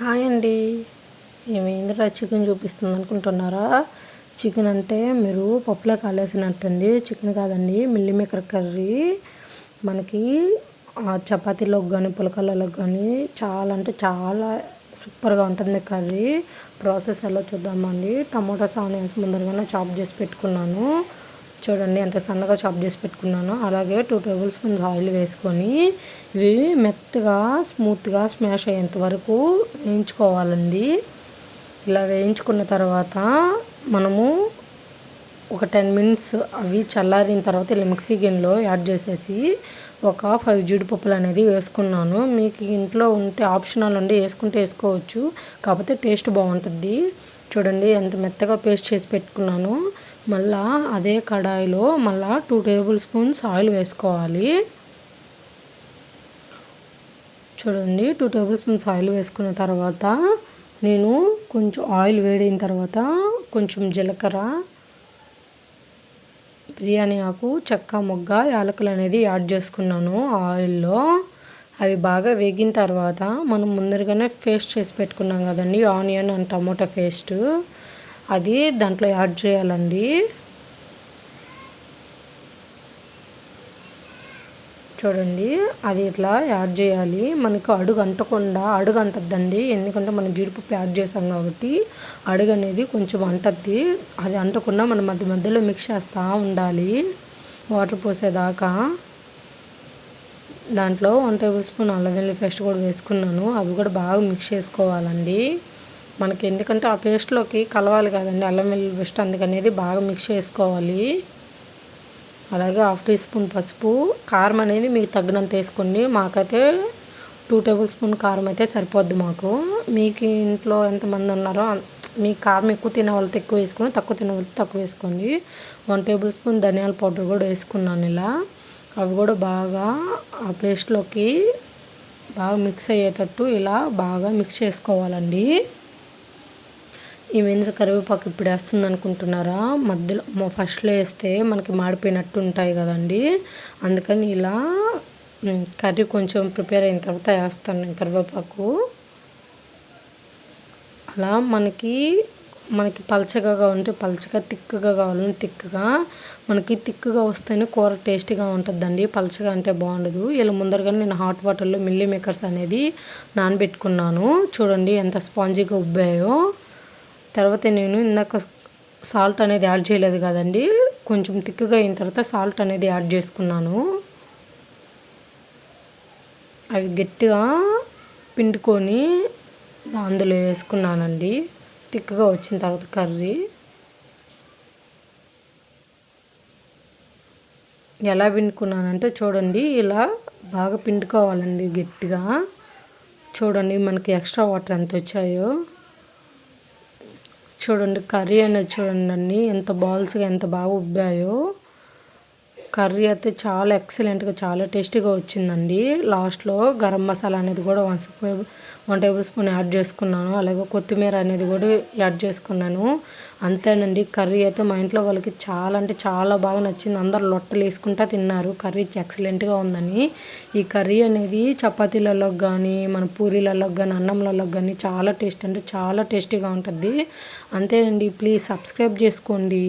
Hi అండి. ఏమైందిరా chicken చూపిస్తుంది అనుకుంటున్నారా? చికెన్ అంటే మీరు పప్పులో కాలేసినట్టండి. చికెన్ కాదండి మిల్లి మేకర్ కర్రీ. మనకి చపాతీలోకి కానీ పులకలలోకి కానీ చాలా అంటే చాలా సూపర్గా ఉంటుంది కర్రీ. ప్రాసెస్ ఎలా చూద్దామండి? టమోటా సాగు వేసి ముందరగానే చాప్ చేసి పెట్టుకున్నాను. చూడండి ఎంత సన్నగా చాప్ చేసి పెట్టుకున్నాను. అలాగే టూ టేబుల్ స్పూన్స్ ఆయిల్ వేసుకొని ఇవి మెత్తగా స్మూత్గా స్మాష్ అయ్యేంత వరకు వేయించుకోవాలండి. ఇలా వేయించుకున్న తర్వాత మనము ఒక టెన్ మినిట్స్ అవి చల్లారిన తర్వాత ఇలా మిక్సీ గిన్నెలో యాడ్ చేసేసి ఒక ఫైవ్ జీడిపప్పులు అనేది వేసుకున్నాను. మీకు ఇంట్లో ఉంటే ఆప్షనల్ ఉండి వేసుకుంటే వేసుకోవచ్చు. కాకపోతే టేస్ట్ బాగుంటుంది. చూడండి ఎంత మెత్తగా పేస్ట్ చేసి పెట్టుకున్నాను. మళ్ళా అదే కడాయిలో మళ్ళా టూ టేబుల్ స్పూన్స్ ఆయిల్ వేసుకోవాలి. చూడండి టూ టేబుల్ స్పూన్స్ ఆయిల్ వేసుకున్న తర్వాత నేను కొంచెం ఆయిల్ వేడైన తర్వాత కొంచెం జీలకర్ర బిర్యానీ ఆకు చెక్క మొగ్గ యాలకులు అనేది యాడ్ చేసుకున్నాను ఆయిల్లో అవి బాగా వేగిన తర్వాత మనం ముందరగానే పేస్ట్ చేసి పెట్టుకున్నాం కదండి ఆనియన్ అండ్ టమోటా పేస్ట్. అది దాంట్లో యాడ్ చేయాలండి. చూడండి అది ఇట్లా యాడ్ చేయాలి. మనకు అడుగు అంటకుండా అడుగు అంటద్దండి. ఎందుకంటే మనం జీడిపప్పు యాడ్ చేసాం కాబట్టి అడుగు అనేది కొంచెం అంటద్ది. అది అంటకుండా మనం మధ్య మధ్యలో మిక్స్ చేస్తూ ఉండాలి. వాటర్ పోసేదాకా. దాంట్లో వన్ టేబుల్ స్పూన్ అల్లం వెల్లుల్లి పేస్ట్ కూడా వేసుకున్నాను. అవి కూడా బాగా మిక్స్ చేసుకోవాలండి. మనకి ఎందుకంటే ఆ పేస్ట్లోకి కలవాలి కదండి. అల్లం వెల్లుల్లి పేస్ట్ అందుకనేది బాగా మిక్స్ చేసుకోవాలి. అలాగే హాఫ్ టీ స్పూన్ పసుపు కారం అనేది మీకు తగ్గినంత వేసుకోండి. మాకైతే టూ టేబుల్ స్పూన్ కారం అయితే సరిపోద్ది మాకు. మీకు ఇంట్లో ఎంతమంది ఉన్నారో మీ కారం ఎక్కువ తినే వాళ్ళతో ఎక్కువ వేసుకుని తక్కువ తినే వాళ్ళతో తక్కువ వేసుకోండి. వన్ టేబుల్ స్పూన్ ధనియాల పౌడర్ కూడా వేసుకున్నాను ఇలా. అవి కూడా బాగా ఆ పేస్ట్లోకి బాగా మిక్స్ అయ్యేటట్టు ఇలా బాగా మిక్స్ చేసుకోవాలండి. ఈ మెంద్ర కరివేపాకు ఇప్పుడు వేస్తుంది అనుకుంటున్నారా? మధ్యలో ఫస్ట్లో వేస్తే మనకి మాడిపోయినట్టు ఉంటాయి కదండి. అందుకని ఇలా కర్రీ కొంచెం ప్రిపేర్ అయిన తర్వాత వేస్తాను నేను కరివేపాకు. అలా మనకి మనకి పలచగా ఉంటే పలచగా తిక్కుగా కావాలని తిక్కుగా మనకి తిక్కుగా వస్తేనే కూర టేస్టీగా ఉంటుందండి. పలచగా అంటే బాగుండదు. ఇలా ముందరగానే నేను హాట్ వాటర్లో మిల్లీ మేకర్స్ అనేది నానబెట్టుకున్నాను. చూడండి ఎంత స్పాంజీగా ఉబ్బాయో. తర్వాత నేను ఇందాక సాల్ట్ అనేది యాడ్ చేయలేదు కదండి. కొంచెం తిక్కుగా అయిన తర్వాత సాల్ట్ అనేది యాడ్ చేసుకున్నాను. అవి గట్టిగా పిండుకొని అందులో వేసుకున్నానండి. తిక్కుగా వచ్చిన తర్వాత కర్రీ. ఎలా పిండుకున్నానంటే చూడండి ఇలా బాగా పిండుకోవాలండి గట్టిగా. చూడండి మనకి ఎక్స్ట్రా వాటర్ ఎంత వచ్చాయో. చూడండి కర్రీ అనేది చూడండి ఎంత బాల్స్గా ఎంత బాగా ఉబ్బాయో. కర్రీ అయితే చాలా ఎక్సలెంట్గా చాలా టేస్టీగా వచ్చిందండి. లాస్ట్లో గరం మసాలా అనేది కూడా one spoon one tablespoon add చేసుకున్నాను. అలాగే కొత్తిమీర అనేది కూడా యాడ్ చేసుకున్నాను. అంతేనండి కర్రీ అయితే మా ఇంట్లో వాళ్ళకి చాలా అంటే చాలా బాగా నచ్చింది. అందరు లొట్టలు వేసుకుంటా తిన్నారు. కర్రీ ఎక్సలెంట్గా ఉందని. ఈ కర్రీ అనేది చపాతీలలో కానీ మన పూరీలలో కానీ అన్నంలలో కానీ చాలా టేస్ట్ అంటే చాలా టేస్టీగా ఉంటుంది. అంతేనండి ప్లీజ్ సబ్స్క్రైబ్ చేసుకోండి.